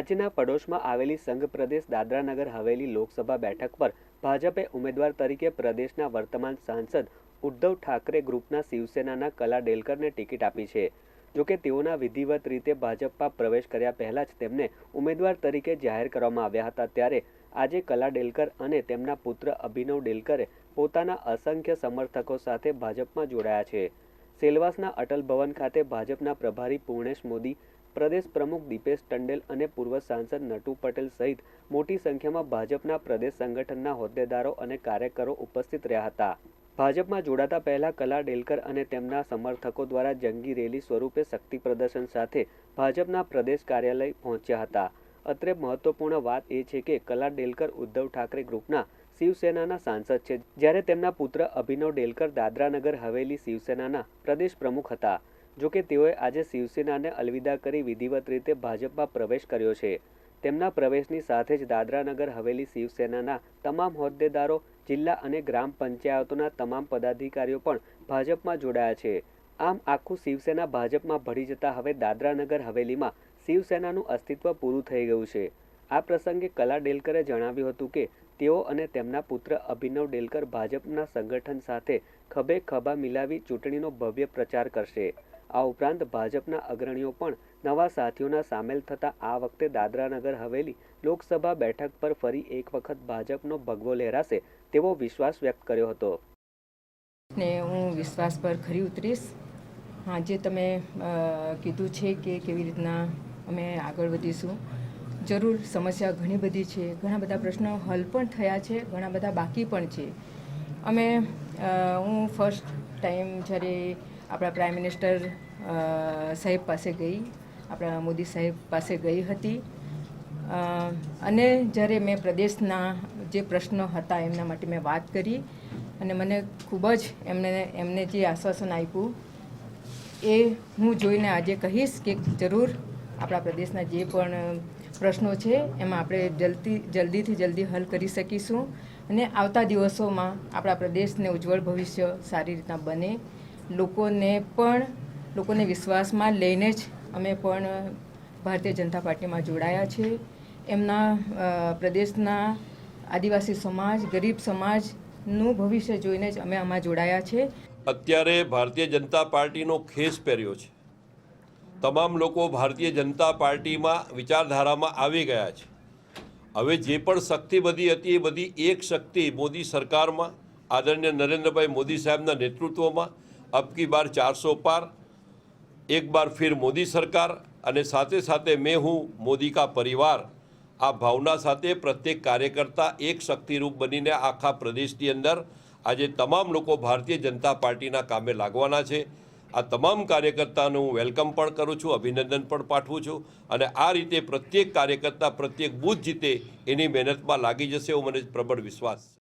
રાજ્યના પડોશમાં આવેલી સંઘ પ્રદેશ દાદરાનગર હવેલી લોકસભા બેઠક પર ભાજપે ઉમેદવાર તરીકે પ્રદેશના વર્તમાન સાંસદ ઉદ્ધવ ઠાકરે ગ્રુપના શિવસેનાના કલા ડેલકરને ટિકિટ આપી છે. જોકે તેઓના વિધિવત રીતે ભાજપમાં પ્રવેશ કર્યા પહેલા જ તેમને ઉમેદવાર તરીકે જાહેર કરવામાં આવ્યા હતા ત્યારે આજે કલા ડેલકર અને તેમના પુત્ર અભિનવ ડેલકરે પોતાના અસંખ્ય સમર્થકો સાથે ભાજપમાં જોડાયા છે. સેલવાસના અટલ ભવન ખાતે ભાજપના પ્રભારી પૂર્ણેશ મોદી પ્રદેશ પ્રમુખ દીપેશ ટંડેલ અને પૂર્વ સાંસદ નટુ પટેલ સહિત મોટી સંખ્યામાં ભાજપના પ્રદેશ સંગઠનના હોદ્દેદારો અને કાર્યકરો ઉપસ્થિત રહ્યા હતા. ભાજપમાં જોડાતા પહેલા કલા ડેલકર અને તેમના સમર્થકો દ્વારા જંગી રેલી સ્વરૂપે શક્તિ પ્રદર્શન સાથે ભાજપના પ્રદેશ કાર્યાલય પહોંચ્યા હતા. અત્રે મહત્વપૂર્ણ વાત એ છે કે કલા ડેલકર ઉદ્ધવ ઠાકરે ગ્રુપના શિવસેનાના સાંસદ છે. જ્યારે તેમના પુત્ર અભિનવ ડેલકર દાદરાનગર હવેલી શિવસેનાના પ્રદેશ પ્રમુખ હતા. જોકે તેઓએ આજે શિવસેનાને અલવિદા કરી વિધિવત રીતે ભાજપમાં પ્રવેશ કર્યો છે. તેમના પ્રવેશની સાથે જ દાદરાનગર હવેલી શિવસેનાના તમામ હોદ્દેદારો, જિલ્લા અને ગ્રામ પંચાયતોના તમામ પદાધિકારીઓ પણ ભાજપમાં જોડાયા છે. આમ આખું શિવસેના ભાજપમાં ભળી જતા હવે દાદરાનગર હવેલીમાં શિવસેનાનું અસ્તિત્વ પૂરું થઈ ગયું છે. આ પ્રસંગે કલા ડેલકરે જણાવ્યું હતું કે, તેઓ અને તેમના પુત્ર અભિનવ ડેલકર ભાજપના સંગઠન સાથે ખભે ખભા મિલાવી ચૂંટણીનો ભવ્ય પ્રચાર કરશે. આ ઉપરાંત ભાજપના અગ્રણીઓ પણ નવા સાથીઓના સામેલ થતા આ વખતે દાદરાનગર હવેલી લોકસભા બેઠક પર ફરી એક વખત ભાજપનો ભગવો લહેરાશે તેવો વિશ્વાસ વ્યક્ત કર્યો હતો. ને હું વિશ્વાસ પર ખરી ઉતરીશ. હા જે તમે કીધું છે કે કેવી રીતના અમે આગળ વધીશું. જરૂર સમસ્યા ઘણી બધી છે. ઘણા બધા પ્રશ્નો હલ પણ થયા છે. ઘણા બધા બાકી પણ છે. અમે હું ફર્સ્ટ ટાઈમ જ્યારે આપણા પ્રાઇમ મિનિસ્ટર સાહેબ પાસે ગઈ, આપણા મોદી સાહેબ પાસે ગઈ હતી. અને જ્યારે મેં પ્રદેશના જે પ્રશ્નો હતા એમના માટે મેં વાત કરી અને મને ખૂબ જ એમને એમને જે આશ્વાસન આપ્યું એ હું જોઈને આજે કહીશ કે જરૂર આપણા પ્રદેશના જે પણ પ્રશ્નો છે એમાં આપણે જલ્દી, જલ્દીથી જલ્દી હલ કરી શકીશું અને આવતા દિવસોમાં આપણા પ્રદેશને ઉજ્જવળ ભવિષ્ય સારી રીતના બને. લોકોને પણ, લોકોને વિશ્વાસમાં લઈને જ અમે પણ ભારતીય જનતા પાર્ટીમાં જોડાયા છે. એમના પ્રદેશના આદિવાસી સમાજ, ગરીબ સમાજનું ભવિષ્ય જોઈને જ અમે આમાં જોડાયા છે. અત્યારે ભારતીય જનતા પાર્ટીનો ખેસ પહેર્યો છે. તમામ લોકો ભારતીય જનતા પાર્ટીમાં વિચારધારામાં આવી ગયા છે. હવે જે પણ શક્તિ બધી હતી એ બધી એક શક્તિ મોદી સરકારમાં, આદરણીય નરેન્દ્રભાઈ મોદી સાહેબના નેતૃત્વમાં અબકી બાર ચારસો પાર, એક બાર ફિર મોદી સરકાર અને સાથે સાથે મેં હું મોદી કા પરિવાર, આ ભાવના સાથે પ્રત્યેક કાર્યકર્તા એક શક્તિરૂપ બનીને આખા પ્રદેશની અંદર આજે તમામ લોકો ભારતીય જનતા પાર્ટીના કામે લાગવાના છે. આ તમામ કાર્યકર્તાનું હું વેલકમ પણ કરું છું, અભિનંદન પણ પાઠવું છું અને આ રીતે પ્રત્યેક કાર્યકર્તા પ્રત્યેક બૂથ જીતે એની મહેનતમાં લાગી જશે એવો મને પ્રબળ વિશ્વાસ છે.